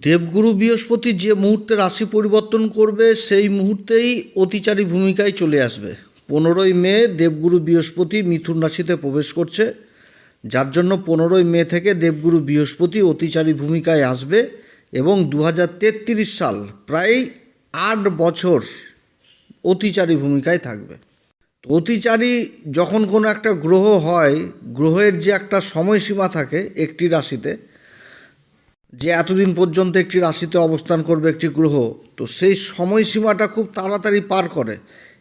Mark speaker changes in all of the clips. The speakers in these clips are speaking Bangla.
Speaker 1: দেবগুরু বৃহস্পতি যে মুহূর্তে রাশি পরিবর্তন করবে, সেই মুহূর্তেই অতিচারী ভূমিকায় চলে আসবে। পনেরোই মে দেবগুরু বৃহস্পতি মিথুন রাশিতে প্রবেশ করছে। যার জন্য পনেরোই মে থেকে দেবগুরু বৃহস্পতি অতিচারী ভূমিকায় আসবে এবং দু হাজার তেত্রিশ সাল প্রায় আট বছর অতিচারী ভূমিকায় থাকবে। অতিচারী যখন কোনো একটা গ্রহ হয়, গ্রহের যে একটা সময়সীমা থাকে একটি রাশিতে যে এতদিন পর্যন্ত একটি রাশিতে অবস্থান করবে একটি গ্রহ, তো সেই সময়সীমাটা খুব তাড়াতাড়ি পার করে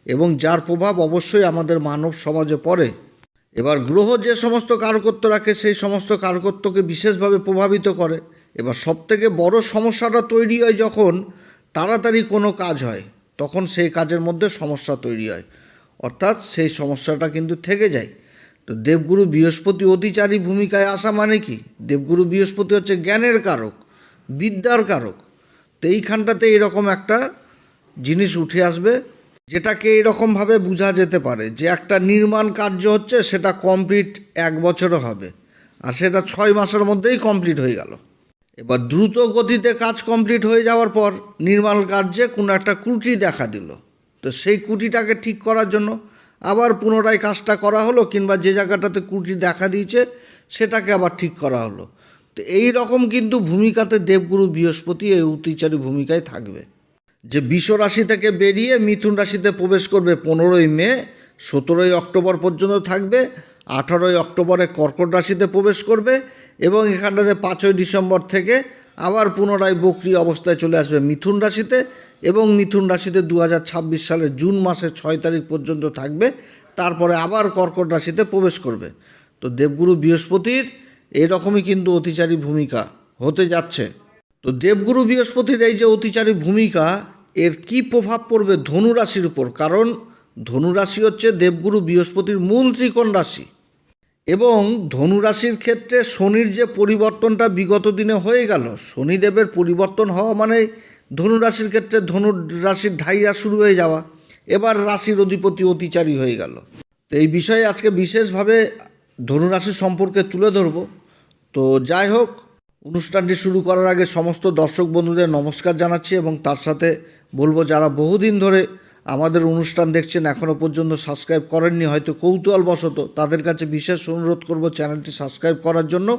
Speaker 1: এবং যার প্রভাব অবশ্যই আমাদের মানব সমাজে পড়ে। এবার গ্রহ যে সমস্ত কারকত্ব রাখে, সেই সমস্ত কারকত্বকে বিশেষভাবে প্রভাবিত করে। এবার সবথেকে বড় সমস্যাটা তৈরি হয় যখন তাড়াতাড়ি কোনো কাজ হয়, তখন সেই কাজের মধ্যে সমস্যা তৈরি হয়। অর্থাৎ সেই সমস্যাটা কিন্তু থেকে যায়। তো দেবগুরু বৃহস্পতি অতিচারী ভূমিকায় আসা মানে কি? দেবগুরু বৃহস্পতি হচ্ছে জ্ঞানের কারক, বিদ্যার কারক। তো এইখানটাতে এরকম একটা জিনিস উঠে আসবে, যেটাকে এরকমভাবে বোঝা যেতে পারে যে একটা নির্মাণ কার্য হচ্ছে, সেটা কমপ্লিট এক বছরও হবে আর সেটা ছয় মাসের মধ্যেই কমপ্লিট হয়ে গেল। এবার দ্রুত গতিতে কাজ কমপ্লিট হয়ে যাওয়ার পর নির্মাণ কার্যে কোনো একটা ত্রুটি দেখা দিল। তো সেই কুটিটাকে ঠিক করার জন্য আবার পুনরায় কাজটা করা হলো কিংবা যে জায়গাটাতে কুটি দেখা দিয়েছে, সেটাকে আবার ঠিক করা হলো। তো এই রকম কিন্তু ভূমিকাতে দেবগুরু বৃহস্পতি এই অতিচারী ভূমিকায় থাকবে। যে বিষ রাশি থেকে বেরিয়ে মিথুন রাশিতে প্রবেশ করবে পনেরোই মে, সতেরোই অক্টোবর পর্যন্ত থাকবে, আঠারোই অক্টোবরে কর্কট রাশিতে প্রবেশ করবে এবং এখানটাতে পাঁচই ডিসেম্বর থেকে আবার পুনরায় বক্রি অবস্থায় চলে আসবে মিথুন রাশিতে এবং মিথুন রাশিতে দু হাজার ছাব্বিশ সালের জুন মাসের ছয় তারিখ পর্যন্ত থাকবে। তারপরে আবার কর্কট রাশিতে প্রবেশ করবে। তো দেবগুরু বৃহস্পতির এরকমই কিন্তু অতিচারী ভূমিকা হতে যাচ্ছে। তো দেবগুরু বৃহস্পতির এই যে অতিচারী ভূমিকা, এর কি প্রভাব পড়বে ধনু রাশির উপর? কারণ ধনু রাশি হচ্ছে দেবগুরু বৃহস্পতির মূল ত্রিকোণ রাশি। এবং ধনু রাশির ক্ষেত্রে শনির যে পরিবর্তনটা বিগত দিনে হয়ে গেল, শনিদেবের পরিবর্তন হওয়া মানে ধনু রাশির ক্ষেত্রে ধনু রাশির ঢাইয়া শুরু হয়ে যাওয়া, এবার রাশির অধিপতি অতিচারী হয়ে গেল। তো এই বিষয়ে আজকে বিশেষভাবে ধনু রাশি সম্পর্কে তুলে ধরব। তো যাই হোক, অনুষ্ঠানটি শুরু করার আগে সমস্ত দর্শক বন্ধুদের নমস্কার জানাচ্ছি এবং তার সাথে বলব, যারা বহুদিন ধরে আমাদের অনুষ্ঠান দেখছেন এখনও পর্যন্ত সাবস্ক্রাইব করেননি, হয়তো কৌতূহলবশত তাদের কাছে বিশেষ অনুরোধ করব চ্যানেলটি সাবস্ক্রাইব করার জন্য।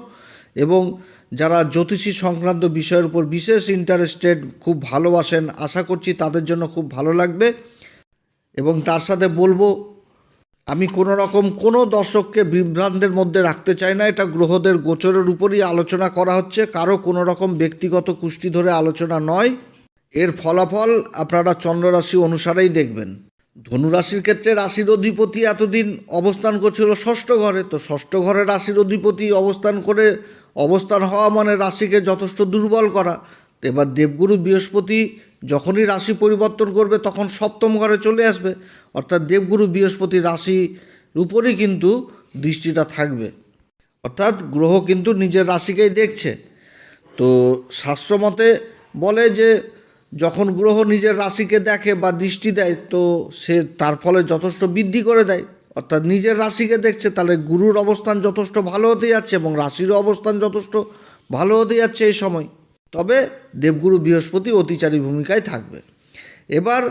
Speaker 1: এবং যারা জ্যোতিষী সংক্রান্ত বিষয়ের উপর বিশেষ ইন্টারেস্টেড খুব ভালোবাসেন, আশা করছি তাদের জন্য খুব ভালো লাগবে। এবং তার সাথে বলব, আমি কোনো রকম কোনো দর্শককে বিভ্রান্তের মধ্যে রাখতে চাই না, এটা গ্রহদের গোচরের উপরই আলোচনা করা হচ্ছে, কারও কোনো রকম ব্যক্তিগত কুষ্টি ধরে আলোচনা নয়। এর ফলাফল আপনারা চন্দ্ররাশি অনুসারেই দেখবেন। ধনুরাশির ক্ষেত্রে রাশির অধিপতি এতদিন অবস্থান করছিল ষষ্ঠ ঘরে, তো ষষ্ঠ ঘরে রাশির অধিপতি অবস্থান করে অবস্থান হওয়া মানে রাশিকে যথেষ্ট দুর্বল করা। এবার দেবগুরু বৃহস্পতি যখনই রাশি পরিবর্তন করবে তখন সপ্তম ঘরে চলে আসবে। অর্থাৎ দেবগুরু বৃহস্পতি রাশির উপরই কিন্তু দৃষ্টিটা থাকবে। অর্থাৎ গ্রহ কিন্তু নিজের রাশিকেই দেখছে। তো শাস্ত্রমতে বলে যে যখন গ্রহ নিজের রাশিকে দেখে বা দৃষ্টি দেয়, তো সে তার ফলে যথেষ্ট বৃদ্ধি করে দেয়। অর্থাৎ নিজের রাশিকে দেখছে, তাহলে গুরুর অবস্থান যথেষ্ট ভালো হতে যাচ্ছে এবং রাশিরও অবস্থান যথেষ্ট ভালো হতে যাচ্ছে এই সময়। তবে দেবগুরু বৃহস্পতি অতিচারী ভূমিকায় থাকবে। এবার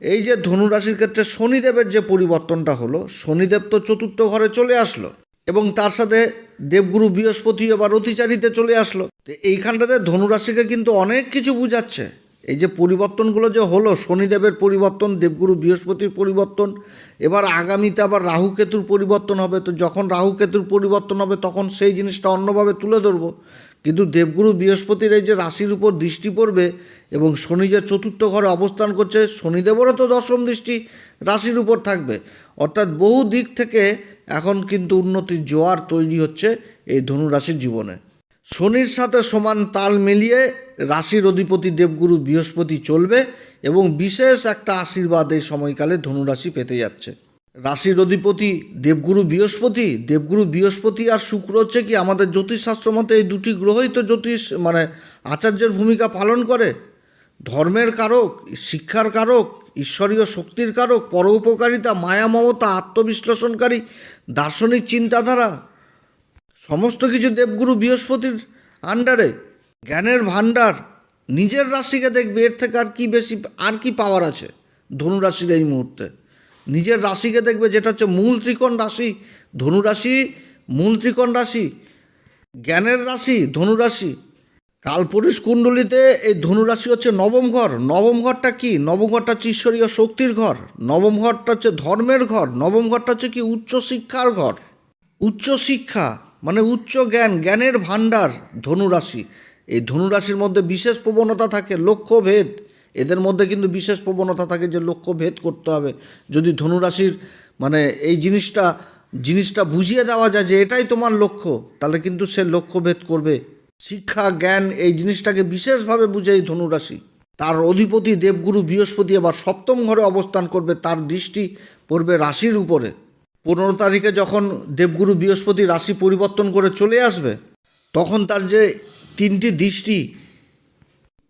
Speaker 1: এই যে ধনু রাশির ক্ষেত্রে শনিদেবের যে পরিবর্তনটা হলো, শনিদেব তো চতুর্থ ঘরে চলে আসলো এবং তার সাথে দেবগুরু বৃহস্পতি এবার অতিচারিতে চলে আসলো। তো এইখানটাতে ধনুরাশিকে কিন্তু অনেক কিছু বুঝাচ্ছে। এই যে পরিবর্তনগুলো যে হলো, শনিদেবের পরিবর্তন, দেবগুরু বৃহস্পতির পরিবর্তন, এবার আগামীতে আবার রাহু কেতুর পরিবর্তন হবে, তো যখন রাহু কেতুর পরিবর্তন হবে, তখন সেই জিনিসটা অন্যভাবে তুলে ধরবো। কিন্তু দেবগুরু বৃহস্পতির এই যে রাশির উপর দৃষ্টি পড়বে এবং শনি যে চতুর্থ ঘরে অবস্থান করছে, শনিদেবেরও তো দশম দৃষ্টি রাশির উপর থাকবে। অর্থাৎ বহু দিক থেকে এখন কিন্তু উন্নতির জোয়ার তৈরি হচ্ছে এই ধনু রাশির জীবনে। শনির সাথে সমান তাল মিলিয়ে রাশির অধিপতি দেবগুরু বৃহস্পতি চলবে এবং বিশেষ একটা আশীর্বাদ এই সময়কালে ধনুরাশি পেতে যাচ্ছে। রাশির অধিপতি দেবগুরু বৃহস্পতি দেবগুরু বৃহস্পতি আর শুক্র হচ্ছে কি আমাদের জ্যোতিষশাস্ত্র মতে এই দুটি গ্রহই তো জ্যোতিষ মানে আচার্যের ভূমিকা পালন করে। ধর্মের কারক, শিক্ষার কারক, ঈশ্বরীয় শক্তির কারক পরোপকারিতা মায়া, মমতা, আত্মবিশ্লেষণকারী, দার্শনিক চিন্তাধারা, সমস্ত কিছু দেবগুরু বৃহস্পতির আন্ডারে জ্ঞানের ভাণ্ডার নিজের রাশিকে দেখবে, এর থেকে আর কি বেশি, আর কি পাওয়ার আছে ধনুরাশির এই মুহূর্তে? নিজের রাশিকে দেখবে, যেটা হচ্ছে মূল ত্রিকোণ রাশি ধনুরাশি মূল ত্রিকোণ রাশি, জ্ঞানের রাশি ধনুরাশি কালপুরুষ কুণ্ডলিতে এই ধনুরাশি হচ্ছে নবম ঘর। নবম ঘরটা কি? নবম ঘরটা হচ্ছে ঈশ্বরীয় শক্তির ঘর। নবম ঘরটা হচ্ছে ধর্মের ঘর। নবম ঘরটা হচ্ছে কি? উচ্চ শিক্ষার ঘর। উচ্চ শিক্ষা মানে উচ্চ জ্ঞান, জ্ঞানের ভাণ্ডার ধনুরাশি এই ধনুরাশির মধ্যে বিশেষ প্রবণতা থাকে, লক্ষ্যভেদ। এদের মধ্যে কিন্তু বিশেষ প্রবণতা থাকে যে লক্ষ্যভেদ করতে হবে। যদি ধনুরাশির মানে এই জিনিসটা জিনিসটা বুঝিয়ে দেওয়া যায় যে এটাই তোমার লক্ষ্য, তাহলে কিন্তু সে লক্ষ্যভেদ করবে। শিক্ষা, জ্ঞান, এই জিনিসটাকে বিশেষভাবে বুঝে এই ধনুরাশি। তার অধিপতি দেবগুরু বৃহস্পতি আবার সপ্তম ঘরে অবস্থান করবে, তার দৃষ্টি পড়বে রাশির উপরে। পনেরো তারিখে যখন দেবগুরু বৃহস্পতি রাশি পরিবর্তন করে চলে আসবে, তখন তার যে তিনটি দৃষ্টি।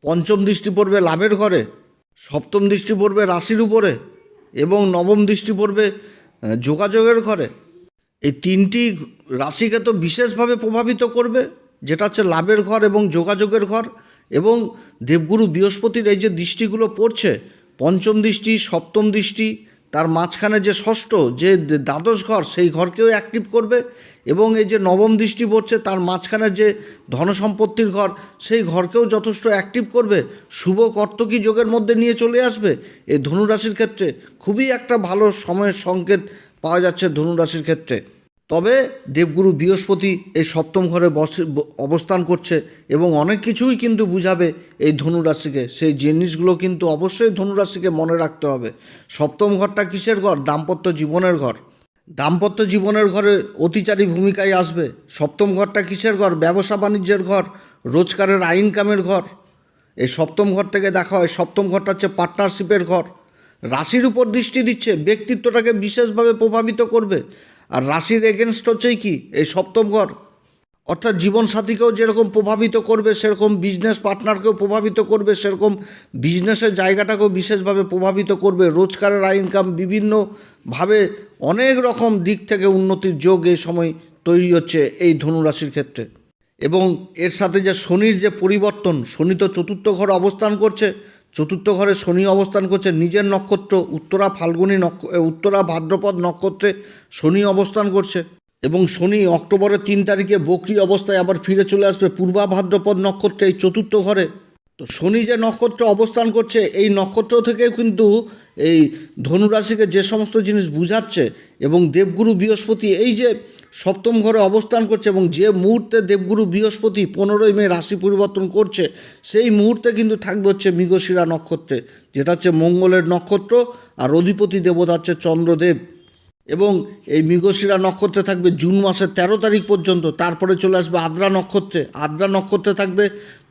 Speaker 1: পঞ্চম দৃষ্টি পড়বে লাভের ঘরে, সপ্তম দৃষ্টি পড়বে রাশির উপরে এবং নবম দৃষ্টি পড়বে যোগাযোগের ঘরে। এই তিনটি রাশিকে তো বিশেষভাবে প্রভাবিত করবে, যেটা হচ্ছে লাভের ঘর এবং যোগাযোগের ঘর এবং দেবগুরু বৃহস্পতির এই যে দৃষ্টিগুলো পড়ছে, পঞ্চম দৃষ্টি, সপ্তম দৃষ্টি তার মাঝখানে যে ষষ্ঠ, যে দ্বাদশ ঘর, সেই ঘরকেও অ্যাক্টিভ করবে এবং এই যে নবম দৃষ্টি পড়ছে, তার মাঝখানে যে ধনসম্পত্তির ঘর, সেই ঘরকেও যথেষ্ট অ্যাক্টিভ করবে। শুভ কর্তকী যোগের মধ্যে নিয়ে চলে আসবে। এই ধনুরাশির ক্ষেত্রে খুবই একটা ভালো সময়ের সংকেত পাওয়া যাচ্ছে ধনুরাশির ক্ষেত্রে। তবে দেবগুরু বৃহস্পতি এই সপ্তম ঘরে বসে অবস্থান করছে এবং অনেক কিছুই কিন্তু বুঝাবে এই ধনুরাশিকে। সেই জিনিসগুলো কিন্তু অবশ্যই ধনুরাশিকে মনে রাখতে হবে। সপ্তম ঘরটা কিসের ঘর? দাম্পত্য জীবনের ঘর। দাম্পত্য জীবনের ঘরে অতিচারী ভূমিকায় আসবে। সপ্তম ঘরটা কিসের ঘর? ব্যবসা বাণিজ্যের ঘর, রোজগারের আইন কামের ঘর। এই সপ্তম ঘর থেকে দেখা হয়, সপ্তম ঘরটা হচ্ছে পার্টনারশিপের ঘর। রাশির উপর দৃষ্টি দিচ্ছে, ব্যক্তিত্বটাকে বিশেষভাবে প্রভাবিত করবে। আর রাশির এগেনস্ট হচ্ছেই কি? এই সপ্তম ঘর। অর্থাৎ জীবনসাথীকেও যেরকম প্রভাবিত করবে, সেরকম বিজনেস পার্টনারকেও প্রভাবিত করবে, সেরকম বিজনেসের জায়গাটাকেও বিশেষভাবে প্রভাবিত করবে। রোজগারের ইনকাম বিভিন্নভাবে অনেক রকম দিক থেকে উন্নতির যোগ এই সময় তৈরি হচ্ছে এই ধনুরাশির ক্ষেত্রে। এবং এর সাথে যে শনির যে পরিবর্তন, শনি তো চতুর্থ ঘর অবস্থান করছে চতুর্থ ঘরে শনি অবস্থান করছে। নিজের নক্ষত্র, উত্তরা ফাল্গুনী নক্ষ উত্তরা ভাদ্রপদ নক্ষত্রে শনি অবস্থান করছে এবং শনি অক্টোবরের তিন তারিখে বকরি অবস্থায় আবার ফিরে চলে আসবে পূর্বা ভাদ্রপদ নক্ষত্রে এই চতুর্থ ঘরে। তো শনি যে নক্ষত্রে অবস্থান করছে, এই নক্ষত্র থেকেও কিন্তু এই ধনুরাশিকে যে সমস্ত জিনিস বুঝাচ্ছে এবং দেবগুরু বৃহস্পতি, এই যে সপ্তম ঘরে অবস্থান করছে এবং যে মুহূর্তে দেবগুরু বৃহস্পতি পনেরোই মে রাশি পরিবর্তন করছে, সেই মুহূর্তে কিন্তু থাকবে হচ্ছে মৃগশিরা নক্ষত্রে, যেটা হচ্ছে মঙ্গলের নক্ষত্র আর অধিপতি দেবতা হচ্ছে চন্দ্রদেব। এবং এই মৃগশিরা নক্ষত্রে থাকবে জুন মাসের তেরো তারিখ পর্যন্ত, তারপরে চলে আসবে আদ্রা নক্ষত্রে। আদ্রা নক্ষত্রে থাকবে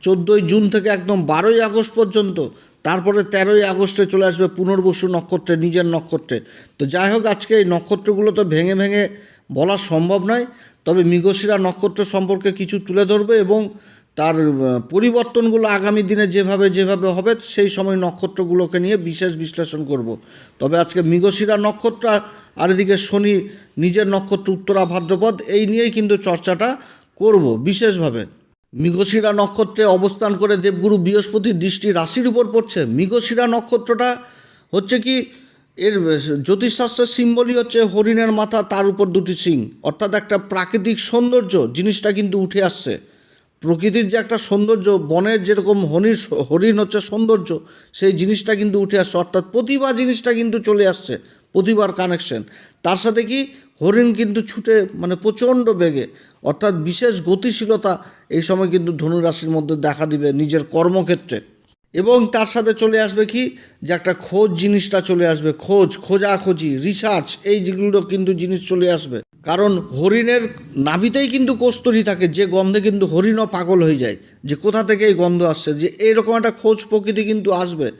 Speaker 1: চোদ্দোই জুন থেকে একদম বারোই আগস্ট পর্যন্ত, তারপরে তেরোই আগস্টে চলে আসবে পুনর্বসু নক্ষত্রে, নিজের নক্ষত্রে। তো যাই হোক, আজকে এই নক্ষত্রগুলো তো ভেঙে ভেঙে বলা সম্ভব নয়। তবে মৃগশিরা নক্ষত্র সম্পর্কে কিছু তুলে ধরবে এবং তার পরিবর্তনগুলো আগামী দিনে যেভাবে যেভাবে হবে, সেই সময় নক্ষত্রগুলোকে নিয়ে বিশেষ বিশ্লেষণ করব। তবে আজকে মৃগশিরা নক্ষত্র, আর এদিকে শনি নিজের নক্ষত্র উত্তরা ভাদ্রপদ, এই নিয়েই কিন্তু চর্চাটা করব বিশেষভাবে। মৃগশিরা নক্ষত্রে অবস্থান করে দেবগুরু বৃহস্পতির দৃষ্টি রাশির উপর পড়ছে। মৃগশিরা নক্ষত্রটা হচ্ছে কি এর জ্যোতিষশাস্ত্রের সিম্বলই হচ্ছে হরিণের মাথা, তার উপর দুটি সিং। অর্থাৎ একটা প্রাকৃতিক সৌন্দর্য, জিনিসটা কিন্তু উঠে আসছে। প্রকৃতির যে একটা সৌন্দর্য, বনের যেরকম হরিণ হরিণ হচ্ছে সৌন্দর্য, সেই জিনিসটা কিন্তু উঠে আসছে। অর্থাৎ প্রতিভা জিনিসটা কিন্তু চলে আসছে, প্রতিভার কানেকশন তার সাথে কি, হরিণ কিন্তু ছুটে মানে প্রচণ্ড বেগে। অর্থাৎ বিশেষ গতিশীলতা এই সময় কিন্তু ধনুরাশির মধ্যে দেখা দিবে নিজের কর্মক্ষেত্রে। এবং তার সাথে চলে আসবে কি? যে একটা খোঁজ জিনিসটা চলে আসবে। খোঁজ, খোঁজাখোঁজি রিসার্চ এই যেগুলো কিন্তু জিনিস চলে আসবে। কারণ হরিণের নাভিতেই কিন্তু কস্তুরি থাকে, যে গন্ধে কিন্তু হরিণও পাগল হয়ে যায়, যে কোথা থেকে এই গন্ধ আসছে, যে এইরকম একটা খোঁজ প্রকৃতি কিন্তু আসবে।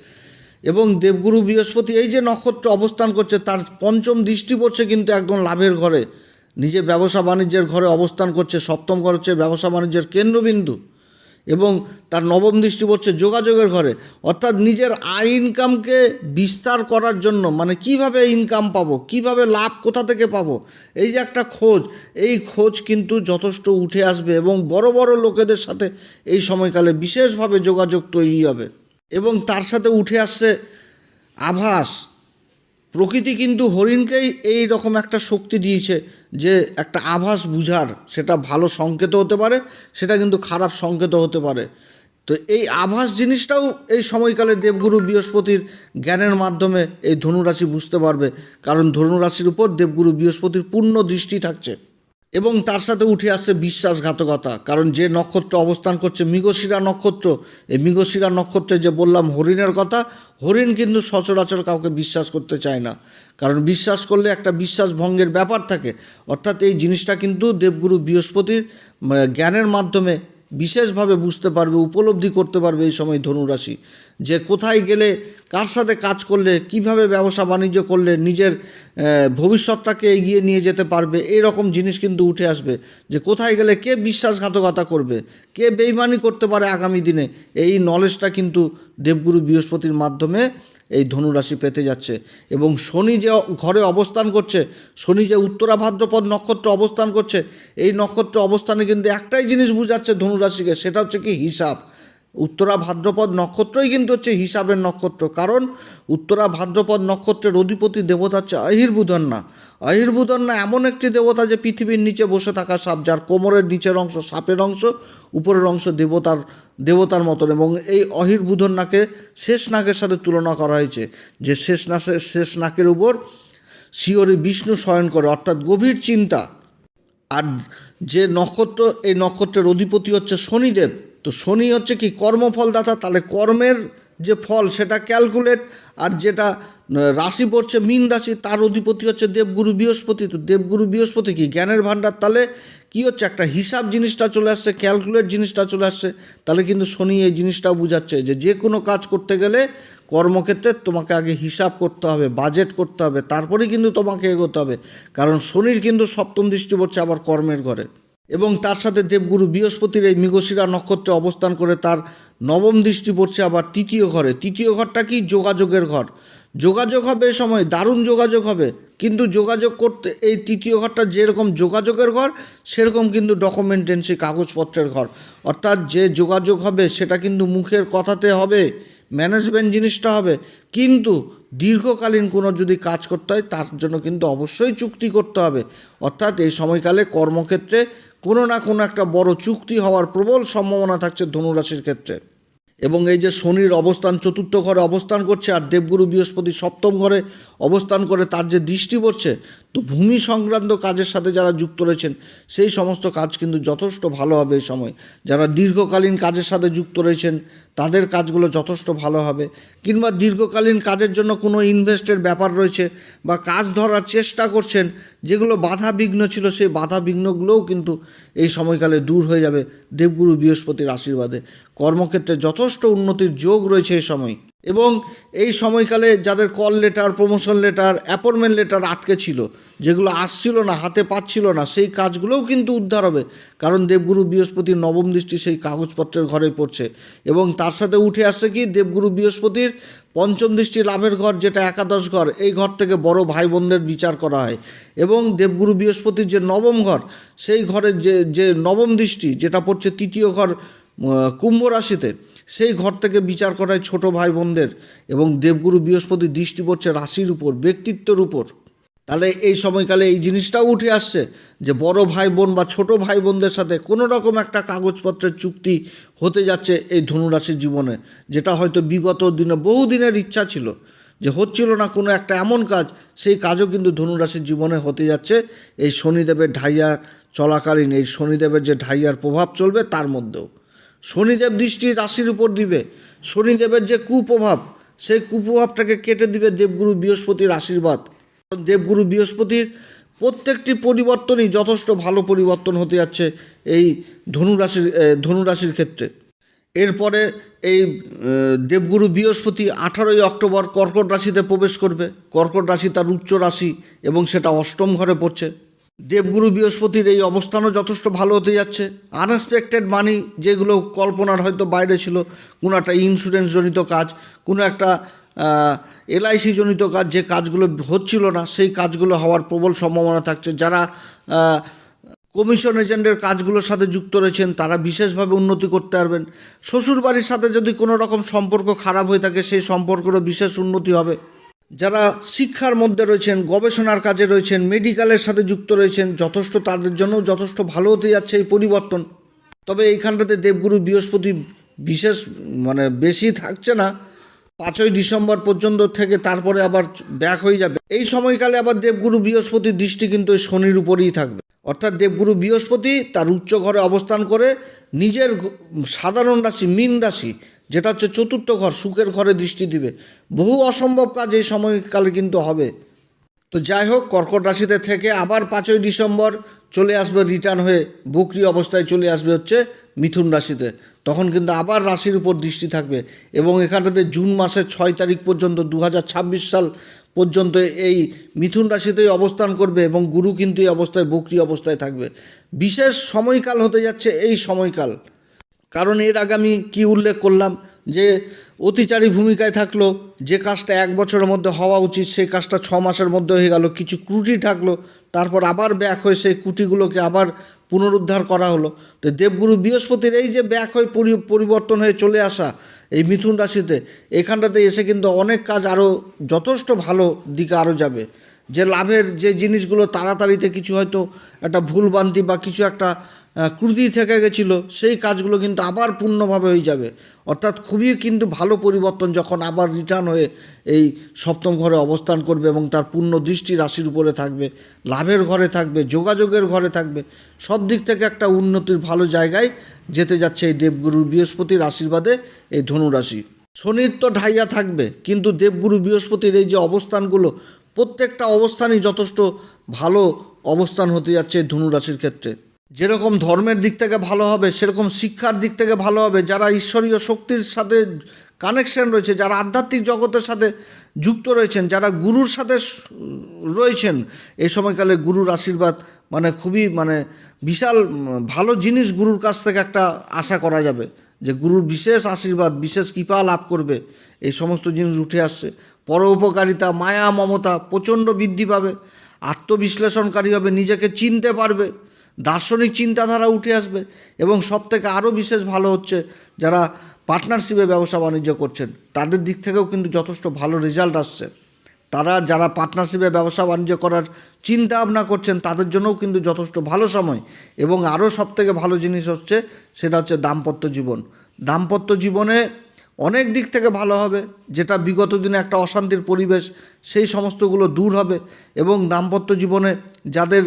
Speaker 1: এবং দেবগুরু বৃহস্পতি এই যে নক্ষত্র অবস্থান করছে, তার পঞ্চম দৃষ্টি পড়ছে কিন্তু একদম লাভের ঘরে। নিজে ব্যবসা বাণিজ্যের ঘরে অবস্থান করছে, সপ্তম ঘর হচ্ছে ব্যবসা বাণিজ্যের কেন্দ্রবিন্দু। এবং তার নবম দৃষ্টি পড়ছে যোগাযোগের ঘরে। অর্থাৎ নিজের আয় ইনকামকে বিস্তার করার জন্য মানে কীভাবে ইনকাম পাবো, কীভাবে লাভ কোথা থেকে পাবো, এই যে একটা খোঁজ, এই খোঁজ কিন্তু যথেষ্ট উঠে আসবে এবং বড় বড় লোকেদের সাথে এই সময়কালে বিশেষভাবে যোগাযোগ তৈরি হবে। এবং তার সাথে উঠে আসছে আভাস। প্রকৃতি কিন্তু হরিণকেই এই রকম একটা শক্তি দিয়েছে। যে একটা আভাস বুঝার, সেটা ভালো সংকেত হতে পারে, সেটা কিন্তু খারাপ সংকেত হতে পারে। তো এই আভাস জিনিসটাও এই সময়কালে দেবগুরু বৃহস্পতির জ্ঞানের মাধ্যমে এই ধনুরাশি বুঝতে পারবে। কারণ ধনুরাশির উপর দেবগুরু বৃহস্পতির পূর্ণ দৃষ্টি থাকছে। এবং তার সাথে উঠে আসছে বিশ্বাসঘাতকতা। কারণ যে নক্ষত্র অবস্থান করছে, মৃগশিরা নক্ষত্র, এই মৃগশিরা নক্ষত্রে যে বললাম হরিণের কথা, হরিণ কিন্তু সচরাচর কাউকে বিশ্বাস করতে চায় না। কারণ বিশ্বাস করলে একটা বিশ্বাস ভঙ্গের ব্যাপার থাকে। অর্থাৎ এই জিনিসটা কিন্তু দেবগুরু বৃহস্পতির জ্ঞানের মাধ্যমে বিশেষভাবে বুঝতে পারবে, উপলব্ধি করতে পারবে এই সময় ধনুরাশি যে কোথায় গেলে, কার সাথে কাজ করলে, কীভাবে ব্যবসা বাণিজ্য করলে নিজের ভবিষ্যৎটাকে এগিয়ে নিয়ে যেতে পারবে এই রকম জিনিস কিন্তু উঠে আসবে। যে কোথায় গেলে কে বিশ্বাসঘাতকতা করবে, কে বেইমানি করতে পারে আগামী দিনে, এই নলেজটা কিন্তু দেবগুরু বৃহস্পতির মাধ্যমে এই ধনুরাশি পেতে যাচ্ছে। এবং শনি যে ঘরে অবস্থান করছে, শনি যে উত্তরা ভাদ্রপদ নক্ষত্র অবস্থান করছে, এই নক্ষত্র অবস্থানে কিন্তু একটাই জিনিস বুঝাচ্ছে ধনুরাশিকে সেটা হচ্ছে কি হিসাব। উত্তরা ভাদ্রপদ নক্ষত্রই কিন্তু হচ্ছে হিসাবের নক্ষত্র। কারণ উত্তরা ভাদ্রপদ নক্ষত্রের অধিপতি দেবতা হচ্ছে আহির্বুধন্না আহির্বুধন্না এমন একটি দেবতা যে পৃথিবীর নিচে বসে থাকা সাপ, যার কোমরের নিচের অংশ সাপের অংশ, উপরের অংশ দেবতার দেবতার মতন। এবং এই অহির্বুধন্নাকে শেষ নাগের সাথে তুলনা করা হয়েছে যে শেষ নাসের শেষ নাকের উপর শিওরে বিষ্ণু শয়ন করে, অর্থাৎ গভীর চিন্তা। আর যে নক্ষত্র, এই নক্ষত্রের অধিপতি হচ্ছে শনিদেব। তো শনি হচ্ছে কি কর্মফলদাতা, তাহলে কর্মের যে ফল সেটা ক্যালকুলেট আর যেটা রাশি পড়ছে মীন রাশি, তার অধিপতি হচ্ছে দেবগুরু বৃহস্পতি। তো দেবগুরু বৃহস্পতি কি? জ্ঞানের ভাণ্ডার। তাহলে কি হচ্ছে? একটা হিসাব জিনিসটা চলে আসছে ক্যালকুলেট জিনিসটা চলে আসছে। তাহলে কিন্তু শনি এই জিনিসটাও বুঝাচ্ছে যে যে কোনো কাজ করতে গেলে কর্মক্ষেত্রে তোমাকে আগে হিসাব করতে হবে বাজেট করতে হবে, তারপরেই কিন্তু তোমাকে এগোতে হবে। কারণ শনির কিন্তু সপ্তম দৃষ্টি পড়ছে আবার কর্মের ঘরে। এবং তার সাথে দেবগুরু বৃহস্পতির এই মৃগশিরা নক্ষত্রে অবস্থান করে তার নবম দৃষ্টি পড়ছে আবার তৃতীয় ঘরে। তৃতীয় ঘরটা কি? যোগাযোগের ঘর। যোগাযোগ হবে এ সময় দারুণ যোগাযোগ হবে। কিন্তু যোগাযোগ করতে এই তৃতীয় ঘরটা যেরকম যোগাযোগের ঘর, সেরকম কিন্তু ডকুমেন্টেন্সি, কাগজপত্রের ঘর। অর্থাৎ যে যোগাযোগ হবে, সেটা কিন্তু মুখের কথাতে হবে, ম্যানেজমেন্ট জিনিসটা হবে। কিন্তু দীর্ঘকালীন কোনো যদি কাজ করতে হয়, তার জন্য কিন্তু অবশ্যই চুক্তি করতে হবে। অর্থাৎ এই সময়কালে কর্মক্ষেত্রে কোনো না কোনো একটা বড় চুক্তি হওয়ার প্রবল সম্ভাবনা থাকছে ধনুরাশির ক্ষেত্রে। এবং এই যে শনির অবস্থান, চতুর্থ ঘরে অবস্থান করছে, আর দেবগুরু বৃহস্পতি সপ্তম ঘরে অবস্থান করে তার যে দৃষ্টি পড়ছে, তো ভূমি সংক্রান্ত কাজের সাথে যারা যুক্ত রয়েছেন, সেই সমস্ত কাজ কিন্তু যথেষ্ট ভালো হবে এই সময়। যারা দীর্ঘকালীন কাজের সাথে যুক্ত রয়েছেন, তাদের কাজগুলো যথেষ্ট ভালো হবে। কিংবা দীর্ঘকালীন কাজের জন্য কোনো ইনভেস্টের ব্যাপার রয়েছে বা কাজ ধরার চেষ্টা করছেন, যেগুলো বাধা বিঘ্ন ছিল, সেই বাধা বিঘ্নগুলোও কিন্তু এই সময়কালে দূর হয়ে যাবে দেবগুরু বৃহস্পতির আশীর্বাদে। কর্মক্ষেত্রে যথেষ্ট উন্নতির যোগ রয়েছে এই সময়। এবং এই সময়কালে যাদের call letter promotion letter appointment letter আটকে ছিল, যেগুলো আসছিল না, হাতে পাচ্ছিল না, সেই কাজগুলোও কিন্তু উদ্ধার হবে। কারণ দেবগুরু বৃহস্পতির নবম দৃষ্টি সেই কাগজপত্রের ঘরে পড়ছে। এবং তার সাথে উঠে আসছে কি, দেবগুরু বৃহস্পতির পঞ্চম দৃষ্টি লাভের ঘর, যেটা একাদশ ঘর, এই ঘর থেকে বড় ভাই বোনদের বিচার করা হয়। এবং দেবগুরু বৃহস্পতির যে নবম ঘর, সেই ঘরের যে যে নবম দৃষ্টি, যেটা পড়ছে তৃতীয় ঘর কুম্ভ রাশিতে সেই ঘর থেকে বিচার করায় ছোট ভাই বোনদের এবং দেবগুরু বৃহস্পতি দৃষ্টি পড়ছে রাশির উপর, ব্যক্তিত্বের উপর। তাহলে এই সময়কালে এই জিনিসটাও উঠে আসছে যে বড় ভাই বোন বা ছোট ভাই বোনদের সাথে কোনো রকম একটা কাগজপত্রের চুক্তি হতে যাচ্ছে এই ধনুরাশির জীবনে, যেটা হয়তো বিগত দিনে বহু দিনের ইচ্ছা ছিল যে হচ্ছিল না কোনো একটা এমন কাজ, সেই কাজও কিন্তু ধনুরাশির জীবনে হতে যাচ্ছে। এই শনিদেবের ঢাইয়ার চলাকালীন, এই শনিদেবের যে ঢাইয়ার প্রভাব চলবে তার মধ্যেও। শনিদেব দৃষ্টি রাশির উপর দিবে। শনিদেবের যে কুপ্রভাব, সেই কুপ্রভাবটাকে কেটে দিবে দেবগুরু বৃহস্পতির আশীর্বাদ। দেবগুরু বৃহস্পতির প্রত্যেকটি পরিবর্তনই যথেষ্ট ভালো পরিবর্তন হতে যাচ্ছে এই ধনুরাশির ধনুরাশির ক্ষেত্রে। এরপরে এই দেবগুরু বৃহস্পতি আঠারোই অক্টোবর কর্কট রাশিতে প্রবেশ করবে। কর্কট রাশি তার উচ্চ রাশি এবং সেটা অষ্টম ঘরে পড়ছে। দেবগুরু বৃহস্পতির এই অবস্থানও যথেষ্ট ভালো হতে যাচ্ছে। আনএক্সপেক্টেড মানি যেগুলো কল্পনার হয়তো বাইরে ছিল, কোনো একটা ইন্স্যুরেন্স জনিত কাজ, কোনো একটা এলআইসি জনিত কাজ, যে কাজগুলো হচ্ছিল না, সেই কাজগুলো হওয়ার প্রবল সম্ভাবনা থাকছে। যারা কমিশন এজেন্টের কাজগুলোর সাথে যুক্ত রয়েছেন, তারা বিশেষভাবে উন্নতি করতে পারবেন। শ্বশুরবাড়ির সাথে যদি কোনো রকম সম্পর্ক খারাপ হয়ে থাকে, সেই সম্পর্কেরও বিশেষ উন্নতি হবে। যারা শিক্ষার মধ্যে রয়েছেন, গবেষণার কাজে রয়েছেন, মেডিকেলের সাথে যুক্ত রয়েছেন, যথেষ্ট তাদের জন্য যথেষ্ট ভালো হতে যাচ্ছে এই পরিবর্তন। তবে এইখানটাতে দেবগুরু বৃহস্পতি বিশেষ মানে বেশি থাকছে না। পাঁচই ডিসেম্বর পর্যন্ত থেকে তারপরে আবার ব্যাক হয়ে যাবে। এই সময়কালে আবার দেবগুরু বৃহস্পতির দৃষ্টি কিন্তু ওই শনির উপরেই থাকবে। অর্থাৎ দেবগুরু বৃহস্পতি তার উচ্চ ঘরে অবস্থান করে নিজের সাধারণ রাশি, মীন রাশি যেটা হচ্ছে চতুর্থ ঘর, সুখের ঘরে দৃষ্টি দিবে। বহু অসম্ভব কাজ এই সময়কালে কিন্তু হবে। তো যাই হোক, কর্কট রাশিতে থেকে আবার পাঁচই ডিসেম্বর চলে আসবে, রিটার্ন হয়ে বকরি অবস্থায় চলে আসবে হচ্ছে মিথুন রাশিতে। তখন কিন্তু আবার রাশির উপর দৃষ্টি থাকবে এবং এখানটাতে জুন মাসের ছয় তারিখ পর্যন্ত দু হাজার ছাব্বিশ সাল পর্যন্ত এই মিথুন রাশিতেই অবস্থান করবে এবং গুরু কিন্তু এই অবস্থায়, বকরি অবস্থায় থাকবে। বিশেষ সময়কাল হতে যাচ্ছে এই সময়কাল। কারণ এর আগে আমি কী উল্লেখ করলাম যে অতিচারী ভূমিকায় থাকল, যে কাজটা এক বছরের মধ্যে হওয়া উচিত, সেই কাজটা ছ মাসের মধ্যে হয়ে গেল, কিছু ত্রুটি থাকল, তারপর আবার ব্যাক হয়ে সেই ত্রুটিগুলোকে আবার পুনরুদ্ধার করা হলো। তো দেবগুরু বৃহস্পতির এই যে ব্যাক হয়ে পরি- পরিবর্তন হয়ে চলে আসা এই মিথুন রাশিতে, এখানটাতে এসে কিন্তু অনেক কাজ আরও যথেষ্ট ভালো দিকে আরও যাবে। যে লাভের যে জিনিসগুলো তাড়াতাড়িতে কিছু হয়তো একটা ভুলবান্তি বা কিছু একটা ত্রুটি থেকে গেছিল, সেই কাজগুলো কিন্তু আবার পূর্ণভাবে হয়ে যাবে। অর্থাৎ খুবই কিন্তু ভালো পরিবর্তন যখন আবার রিটার্ন হয়ে এই সপ্তম ঘরে অবস্থান করবে এবং তার পূর্ণ দৃষ্টি রাশির উপরে থাকবে, লাভের ঘরে থাকবে, যোগাযোগের ঘরে থাকবে, সব দিক থেকে একটা উন্নতির ভালো জায়গায় যেতে যাচ্ছে এই দেবগুরু বৃহস্পতির আশীর্বাদে এই ধনুরাশি শনির তো ঢাইয়া থাকবে, কিন্তু দেবগুরু বৃহস্পতির এই যে অবস্থানগুলো, প্রত্যেকটা অবস্থানই যথেষ্ট ভালো অবস্থান হতে যাচ্ছে ধনুরাশির ক্ষেত্রে। যেরকম ধর্মের দিক থেকে ভালো হবে, সেরকম শিক্ষার দিক থেকে ভালো হবে, যারা ঈশ্বরীয় শক্তির সাথে কানেকশন রয়েছে, যারা আধ্যাত্মিক জগতের সাথে যুক্ত রয়েছেন, যারা গুরুর সাথে রয়েছেন, এই সময়কালে গুরুর আশীর্বাদ মানে খুবই মানে বিশাল ভালো জিনিস গুরুর কাছ থেকে একটা আশা করা যাবে, যে গুরুর বিশেষ আশীর্বাদ, বিশেষ কৃপা লাভ করবে, এই সমস্ত জিনিস উঠে আসছে। পর উপকারিতা, মায়া, মমতা প্রচণ্ড বৃদ্ধি পাবে, আত্মবিশ্লেষণকারী হবে, নিজেকে চিনতে পারবে। দার্শনিক চিন্তাধারা উঠে আসবে এবং সব থেকে আরও বিশেষ ভালো হচ্ছে যারা পার্টনারশিপে ব্যবসা বাণিজ্য করছেন, তাদের দিক থেকেও কিন্তু যথেষ্ট ভালো রেজাল্ট আসছে। তারা যারা পার্টনারশিপে ব্যবসা বাণিজ্য করার চিন্তা ভাবনা করছেন, তাদের জন্যও কিন্তু যথেষ্ট ভালো সময়। এবং আরও সব থেকে ভালো জিনিস হচ্ছে, সেটা হচ্ছে দাম্পত্য জীবন। দাম্পত্য জীবনে অনেক দিক থেকে ভালো হবে, যেটা বিগত দিনে একটা অশান্তির পরিবেশ, সেই সমস্তগুলো দূর হবে। এবং দাম্পত্য জীবনে যাদের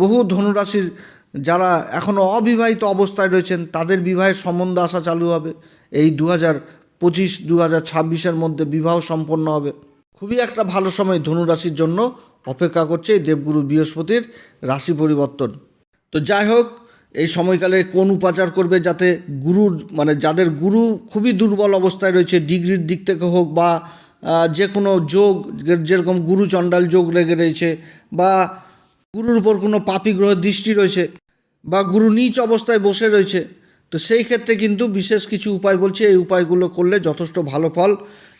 Speaker 1: বহু ধনুরাশির যারা এখনও অবিবাহিত অবস্থায় রয়েছেন, তাদের বিবাহের সম্বন্ধ আসা চালু হবে। এই দু হাজার পঁচিশ দু হাজার ছাব্বিশের মধ্যে বিবাহ সম্পন্ন হবে। খুবই একটা ভালো সময় ধনুরাশির জন্য অপেক্ষা করছে এই দেবগুরু বৃহস্পতির রাশি পরিবর্তন। তো যাই হোক, এই সময়কালে কোন উপাচার করবে যাতে গুরুর মানে যাদের গুরু খুবই দুর্বল অবস্থায় রয়েছে, ডিগ্রির দিক থেকে হোক বা যে কোনো যোগ যেরকম গুরু চণ্ডাল যোগ লেগে রয়েছে বা গুরুর উপর কোনো পাপি গ্রহের দৃষ্টি রয়েছে বা গুরু নিচ অবস্থায় বসে রয়েছে, তো সেই ক্ষেত্রে কিন্তু বিশেষ কিছু উপায় বলছে। এই উপায়গুলো করলে যথেষ্ট ভালো ফল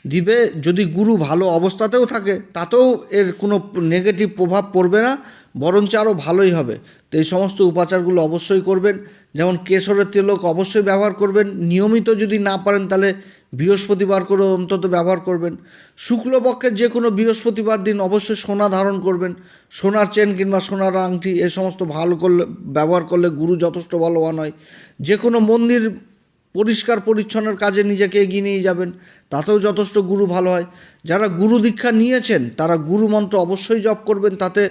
Speaker 1: দিবে। যদি গুরু ভালো অবস্থাতেও থাকে, তাতেও এর কোনো নেগেটিভ প্রভাব পড়বে না। বরঞ্চ আরও ভালোই হবে। তো এই সমস্ত উপাচারগুলো অবশ্যই করবেন। যেমন কেশরের তেলক অবশ্যই ব্যবহার করবেন। নিয়মিত যদি না পারেন তাহলে বৃহস্পতিবার করে অন্তত ব্যবহার করবেন। শুক্লপক্ষের যে কোনো বৃহস্পতিবার দিন অবশ্যই সোনা ধারণ করবেন। সোনার চেন কিংবা সোনার আংটি, এ সমস্ত ভালো করলে, ব্যবহার করলে গুরু যথেষ্ট বলবান হয়। যে কোনো মন্দির পরিষ্কার পরিচ্ছন্নের কাজে নিজেকে এগিয়ে নিয়ে যাবেন। তাতেও যথেষ্ট গুরু ভালো হয়। যারা গুরু দীক্ষা নিয়েছেন, তারা গুরু মন্ত্র অবশ্যই জপ করবেন। তাতে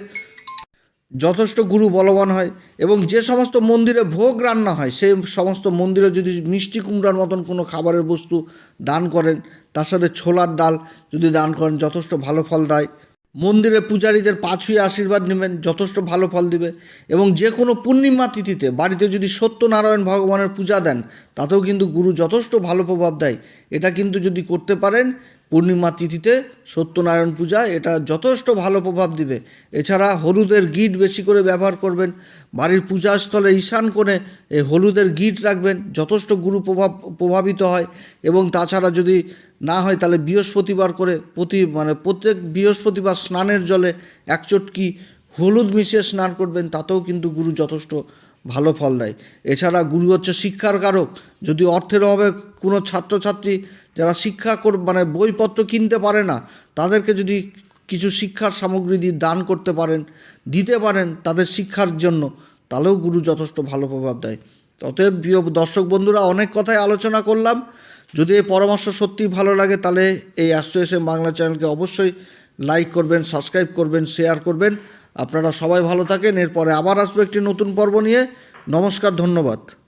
Speaker 1: যথেষ্ট গুরু বলবান হয় এবং যে সমস্ত মন্দিরে ভোগ রান্না হয় সেই সমস্ত মন্দিরে যদি মিষ্টি কুমড়ার মতন কোনো খাবারের বস্তু দান করেন, তার সাথে ছোলার ডাল যদি দান করেন, যথেষ্ট ভালো ফল দেয়। মন্দিরে পূজারীদের পা ছুঁয়ে আশীর্বাদ নেবেন, যথেষ্ট ভালো ফল দিবে এবং যে কোনো পূর্ণিমা তিথিতে বাড়িতে যদি সত্যনারায়ণ ভগবানের পূজা দেন, তাতেও কিন্তু গুরু যথেষ্ট ভালো প্রভাব দেয়। এটা কিন্তু যদি করতে পারেন পূর্ণিমা তিথিতে সত্যনারায়ণ পূজা, এটা যথেষ্ট ভালো প্রভাব দিবে। এছাড়া হলুদের গিট বেশি করে ব্যবহার করবেন। বাড়ির পূজাস্থলে ঈশান কোণে এই হলুদের গিট রাখবেন, যথেষ্ট গুরু প্রভাব, প্রভাবিত হয়। এবং তাছাড়া যদি না হয়, তাহলে বৃহস্পতিবার করে প্রতি মানে প্রত্যেক বৃহস্পতিবার স্নানের জলে এক চটকি হলুদ মিশিয়ে স্নান করবেন, তাতেও কিন্তু গুরু যথেষ্ট ভালো ফল দেয়। এছাড়া গুরু হচ্ছে শিক্ষার কারক যদি অর্থের অভাবে কোনো ছাত্রছাত্রী যারা শিক্ষা কর মানে বইপত্র কিনতে পারে না, তাদেরকে যদি কিছু শিক্ষার সামগ্রী দিয়ে দান করতে পারেন, দিতে পারেন তাদের শিক্ষার জন্য, তাহলেও গুরু যথেষ্ট ভালো প্রভাব দেয়। অতএব প্রিয় দর্শক বন্ধুরা, অনেক কথাই আলোচনা করলাম। যদি এই পরামর্শ সত্যিই ভালো লাগে, তাহলে এই অ্যাস্ট্রো বাংলা চ্যানেলকে অবশ্যই লাইক করবেন, সাবস্ক্রাইব করবেন, শেয়ার করবেন। আপনারা সবাই ভালো থাকেন। এরপরে আবার আসবে একটি নতুন পর্ব নিয়ে। নমস্কার, ধন্যবাদ।